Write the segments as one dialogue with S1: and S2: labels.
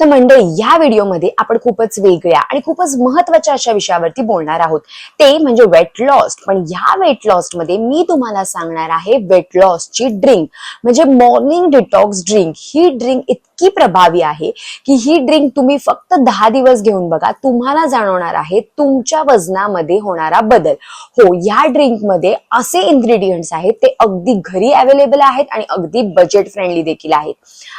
S1: तर मंडळी या व्हिडिओमध्ये आपण खूपच वेगळ्या आणि खूपच महत्त्वाच्या अशा विषयावरती बोलणार आहोत. ते म्हणजे वेट लॉस पण या वेट लॉसमध्ये मी तुम्हाला सांगणार आहे वेट लॉसची ड्रिंक म्हणजे मॉर्निंग डिटॉक्स ड्रिंक ही ड्रिंक इतकी प्रभावी आहे की ही ड्रिंक तुम्ही फक्त दहा दिवस घेऊन बघा तुम्हाला जाणवणार आहे तुमच्या वजनामध्ये होणारा बदल. हो या ड्रिंकमध्ये असे इन्ग्रेडियंट्स आहेत ते अगदी घरी अवेलेबल आहेत आणि अगदी बजेट फ्रेंडली देखील आहेत.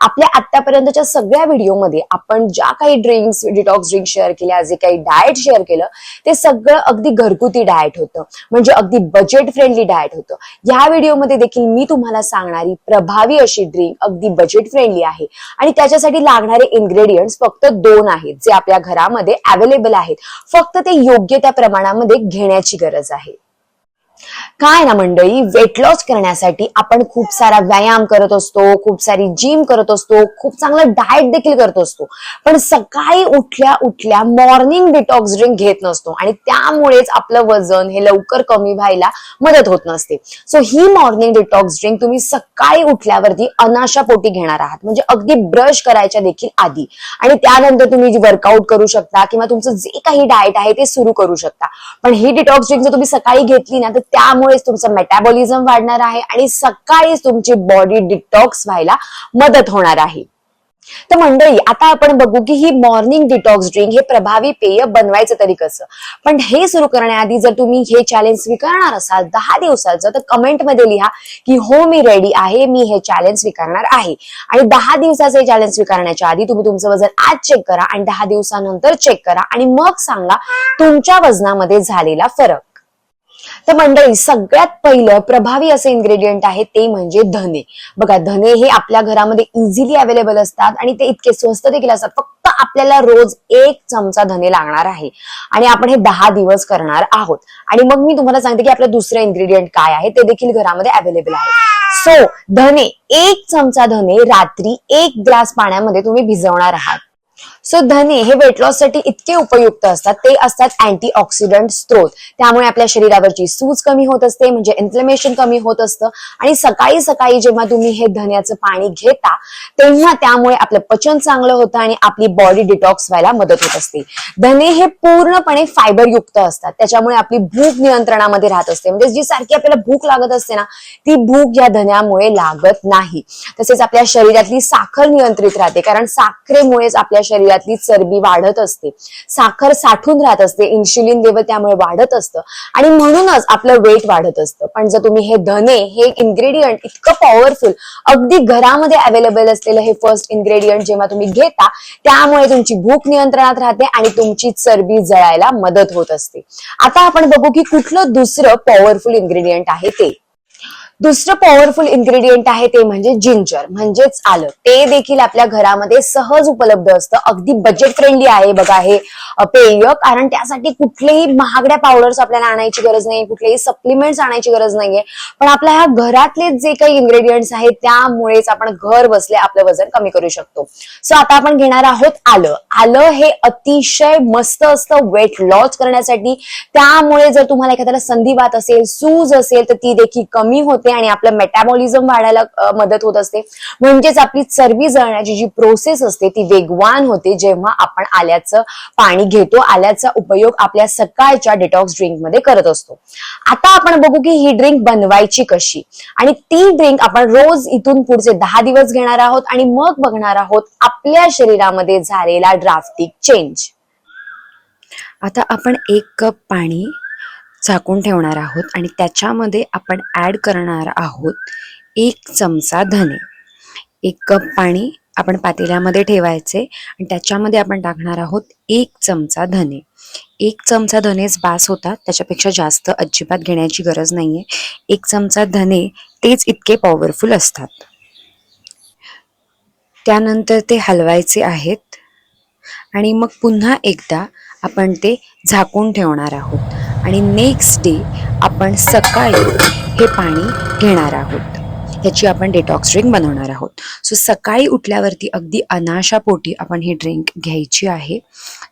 S1: आपल्या आतापर्यंतच्या सगळ्या व्हिडिओ व्हिडिओमध्ये आपण ज्या काही ड्रिंक्स डिटॉक्स ड्रिंक शेअर केल्या जे काही डाएट शेअर केलं ते सगळं अगदी घरगुती डाएट होतं. म्हणजे अगदी बजेट फ्रेंडली डाएट होतं. या व्हिडिओमध्ये देखील मी तुम्हाला सांगणारी प्रभावी अशी ड्रिंक अगदी बजेट फ्रेंडली आहे. आणि त्याच्यासाठी लागणारे इन्ग्रेडियंट्स फक्त दोन आहेत जे आपल्या घरामध्ये अवेलेबल आहेत. फक्त ते योग्य त्या प्रमाणामध्ये घेण्याची गरज आहे. काय ना मंडळी वेट लॉस करण्यासाठी आपण खूप सारा व्यायाम करत असतो खूप सारी जिम करत असतो खूप चांगलं डाएट देखील करत असतो. पण सकाळी उठल्या उठल्या मॉर्निंग डिटॉक्स ड्रिंक घेत नसतो आणि त्यामुळेच आपलं वजन हे लवकर कमी व्हायला मदत होत नसते. सो ही मॉर्निंग डिटॉक्स ड्रिंक तुम्ही सकाळी उठल्यावरती अनाशा पोटी घेणार आहात. म्हणजे अगदी ब्रश करायच्या देखील आधी. आणि त्यानंतर तुम्ही वर्कआउट करू शकता किंवा तुमचं जे काही डाएट आहे ते सुरू करू शकता. पण ही डिटॉक्स ड्रिंक जर तुम्ही सकाळी घेतली ना तर त्यामुळेच तुमचं मेटाबॉलिझम वाढणार आहे आणि सकाळीच तुमची बॉडी डिटॉक्स व्हायला मदत होणार आहे. तर मंडळी आता आपण बघू की ही मॉर्निंग डिटॉक्स ड्रिंक हे प्रभावी पेय बनवायचं तरी कसं? पण हे सुरू करण्याआधी जर तुम्ही हे चॅलेंज स्वीकारणार असाल दहा दिवसाचं तर कमेंटमध्ये लिहा की हो मी रेडी आहे मी हे चॅलेंज स्वीकारणार आहे. आणि दहा दिवसाचं हे चॅलेंज स्वीकारण्याच्या आधी तुम्ही तुमचं वजन आज चेक करा आणि दहा दिवसानंतर चेक करा आणि मग सांगा तुमच्या वजनामध्ये झालेला फरक. तर मंडळी सगळ्यात पहिलं प्रभावी असे इन्ग्रेडियंट आहे ते म्हणजे धने. बघा धने हे आपल्या घरामध्ये इझिली अवेलेबल असतात आणि ते इतके स्वस्त देखील असतात. फक्त आपल्याला रोज एक चमचा धने लागणार आहे. आणि आपण हे दहा दिवस करणार आहोत. आणि मग मी तुम्हाला सांगते की आपलं दुसरं इन्ग्रेडियंट काय आहे ते देखील घरामध्ये अवेलेबल आहे. सो धने एक चमचा धने रात्री एक ग्लास पाण्यामध्ये तुम्ही भिजवणार आहात. सो धने हे वेट लॉससाठी इतके उपयुक्त असतात. ते असतात अँटी ऑक्सिडंट स्त्रोत त्यामुळे आपल्या शरीरावरची सूज कमी होत असते म्हणजे इन्फ्लेमेशन कमी होत असतं. आणि सकाळी सकाळी जेव्हा तुम्ही हे धन्याचं पाणी घेता तेव्हा त्यामुळे आपलं पचन चांगलं होतं आणि आपली बॉडी डिटॉक्स व्हायला मदत होत असते. धने हे पूर्णपणे फायबर युक्त असतात. त्याच्यामुळे आपली भूक नियंत्रणामध्ये राहत असते. म्हणजे जी सारखी आपल्याला भूक लागत असते ना ती भूक या धन्यामुळे लागत नाही. तसेच आपल्या शरीरातली साखर नियंत्रित राहते. कारण साखरेमुळेच आपल्या शरीरातली चरबी वाढत असते. साखर साठून राहत असते. इन्शुलिन लेवल त्यामुळे वाढत असतं. आणि म्हणूनच आपलं वेट वाढत असतं. पण जर तुम्ही हे धने हे इन्ग्रेडियंट इतकं पॉवरफुल अगदी घरामध्ये अवेलेबल असलेलं हे फर्स्ट इन्ग्रेडियंट जेव्हा तुम्ही घेता त्यामुळे तुमची भूक नियंत्रणात राहते आणि तुमची चरबी जळायला मदत होत असते. आता आपण बघू की कुठलं दुसरं पॉवरफुल इन्ग्रेडियंट आहे ते. दुसरं पॉवरफुल इन्ग्रेडियंट आहे ते म्हणजे जिंजर म्हणजेच आलं. ते देखील आपल्या घरामध्ये सहज उपलब्ध असतं. अगदी बजेट फ्रेंडली आहे बघा हे पेय. कारण त्यासाठी कुठलेही महागड्या पावडर्स आपल्याला आणायची गरज नाही कुठलेही सप्लिमेंट्स आणायची गरज नाहीये. पण आपल्या ह्या घरातले जे काही इन्ग्रेडियंट्स आहेत त्यामुळेच आपण घर बसले आपलं वजन कमी करू शकतो. सो आता आपण घेणार आहोत आलं. आलं हे अतिशय मस्त असतं वेट लॉस करण्यासाठी. त्यामुळे जर तुम्हाला एखाद्याला संधिवात असेल सूज असेल तर ती देखील कमी होते आणि आपलं मेटाबॉलिझम वाढायला मदत होत असते. म्हणजेच आपली चरबी जळण्याची जी प्रोसेस असते ती वेगवान होते जेव्हा आपण आल्याचं पाणी घेतो आल्याचा उपयोग आपल्या सकाळच्या डिटॉक्स ड्रिंकमध्ये करत असतो. आता आपण बघू की ही ड्रिंक बनवायची कशी. आणि ती ड्रिंक आपण रोज इथून पुढचे दहा दिवस घेणार आहोत आणि मग बघणार आहोत आपल्या शरीरामध्ये झालेला ड्राफ्टिक चेंज आता आपण एक कप पाणी झाकून ठेवणार आहोत आणि त्याच्यामध्ये आपण ऍड करणार आहोत एक चमचा धने. एक कप पाणी आपण पातेल्यामध्ये ठेवायचे आणि त्याच्यामध्ये आपण टाकणार आहोत एक चमचा धने. एक चमचा धनेच बास होतात त्याच्यापेक्षा जास्त अजिबात घेण्याची गरज नाहीये. एक चमचा धने तेच इतके पॉवरफुल असतात. त्यानंतर ते हलवायचे आहेत. आणि मग पुन्हा एकदा आपण ते झाकून ठेवणार आहोत. आणि नेक्स्ट डे आपण सकाळी हे पाणी घेणार आहोत. त्याची आपण डिटॉक्स ड्रिंक बनवणार आहोत. सो सकाळी उठल्यावरती अगदी अनाशापोटी आपण ही ड्रिंक घ्यायची आहे.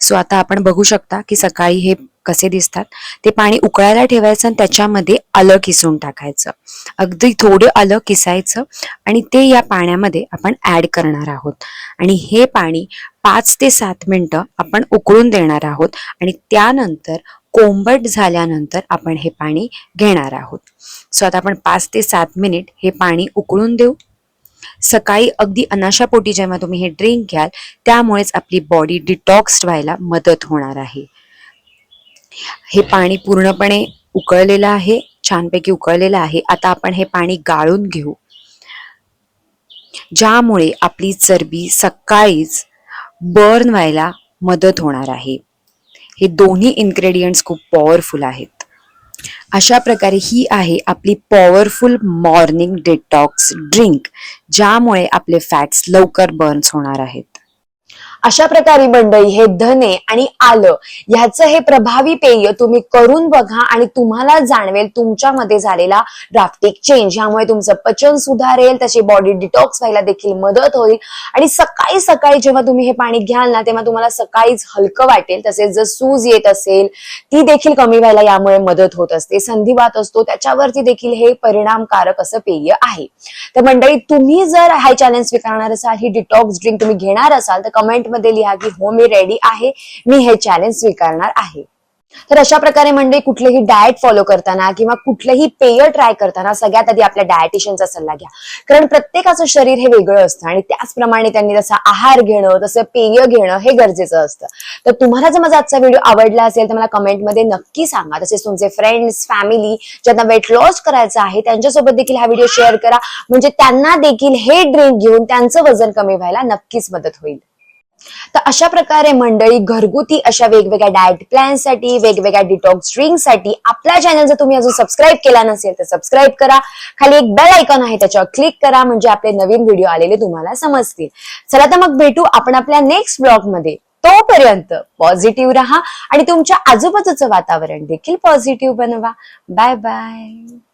S1: सो आता आपण बघू शकता की सकाळी हे कसे दिसतात. ते पाणी उकळायला ठेवायचं आणि त्याच्यामध्ये आलं किसून टाकायचं. अगदी थोडं आलं किसायचं आणि ते या पाण्यामध्ये आपण ऍड करणार आहोत. आणि हे पाणी पाच ते सात मिनटं आपण उकळून देणार आहोत. आणि त्यानंतर कोंबट झाल्यानंतर आपण हे पाणी घेणार आहोत. सो आता आपण पाच ते सात मिनिट हे पाणी उकळून देऊ. सकाळी अगदी अनाशापोटी जेव्हा तुम्ही हे ड्रिंक घ्याल त्यामुळेच आपली बॉडी डिटॉक्स व्हायला मदत होणार आहे. हे पाणी पूर्णपणे उकळलेलं आहे छानपैकी उकळलेलं आहे. आता आपण हे पाणी गाळून घेऊ. ज्यामुळे आपली चरबी सकाळीच बर्न व्हायला मदत होणार आहे. हे दोन्ही इन्ग्रेडियंट्स खूप पॉवरफुल आहेत. अशा प्रकारे ही आहे आपली पॉवरफुल मॉर्निंग डिटॉक्स ड्रिंक ज्यामुळे आपले फॅट्स लवकर बर्न्स होणार आहेत. अशा प्रकारे मंडळी हे धने आणि आलं ह्याचं हे प्रभावी पेय तुम्ही करून बघा आणि तुम्हाला जाणवेल तुमच्यामध्ये झालेला ड्राफ्टिक चेंज ह्यामुळे तुमचं पचन सुधारेल त्याची बॉडी डिटॉक्स व्हायला देखील मदत होईल. आणि सकाळी सकाळी जेव्हा तुम्ही हे पाणी घ्याल ना तेव्हा तुम्हाला सकाळीच हलकं वाटेल. तसेच जर सूज येत असेल ती देखील कमी व्हायला यामुळे मदत होत असते. संधिवात असतो. त्याच्यावरती देखील हे परिणामकारक असं पेय आहे. तर मंडळी तुम्ही जर हा चॅलेंज स्वीकारणार असाल ही डिटॉक्स ड्रिंक तुम्ही घेणार असाल तर कमेंट मध्ये लिहा की हो मी रेडी आहे. मी हे चॅलेंज स्वीकारणार आहे. तर अशा प्रकारे म्हणजे कुठलेही डाएट फॉलो करताना किंवा कुठलंही पेय ट्राय करताना सगळ्यात आधी आपल्या डायटिशियनचा सल्ला घ्या. कारण प्रत्येकाचं शरीर हे वेगळं असतं आणि त्याचप्रमाणे त्यांनी तसा आहार घेणं तसं पेय घेणं हे गरजेचं असतं. तर तुम्हाला जर माझा आजचा व्हिडिओ आवडला असेल तर मला कमेंटमध्ये नक्की सांगा. तसेच तुमचे फ्रेंड्स फॅमिली ज्यांना वेट लॉस करायचं आहे त्यांच्यासोबत देखील हा व्हिडिओ शेअर करा. म्हणजे त्यांना देखील हे ड्रिंक घेऊन त्यांचं वजन कमी व्हायला नक्कीच मदत होईल. तर अशा प्रकारे मंडळी घरगुती अशा वेगवेगळ्या डाएट प्लॅनसाठी वेगवेगळ्या डिटॉक्स ड्रिंकसाठी आपल्या चॅनल जर तुम्ही अजून सबस्क्राईब केला नसेल तर सबस्क्राईब करा. खाली एक बेल आयकॉन आहे त्याच्यावर क्लिक करा म्हणजे आपले नवीन व्हिडिओ आलेले तुम्हाला समजतील. चला तर मग भेटू आपण आपल्या नेक्स्ट ब्लॉगमध्ये तोपर्यंत पॉझिटिव्ह राहा आणि तुमच्या आजूबाजूचं वातावरण देखील पॉझिटिव्ह बनवा. Bye bye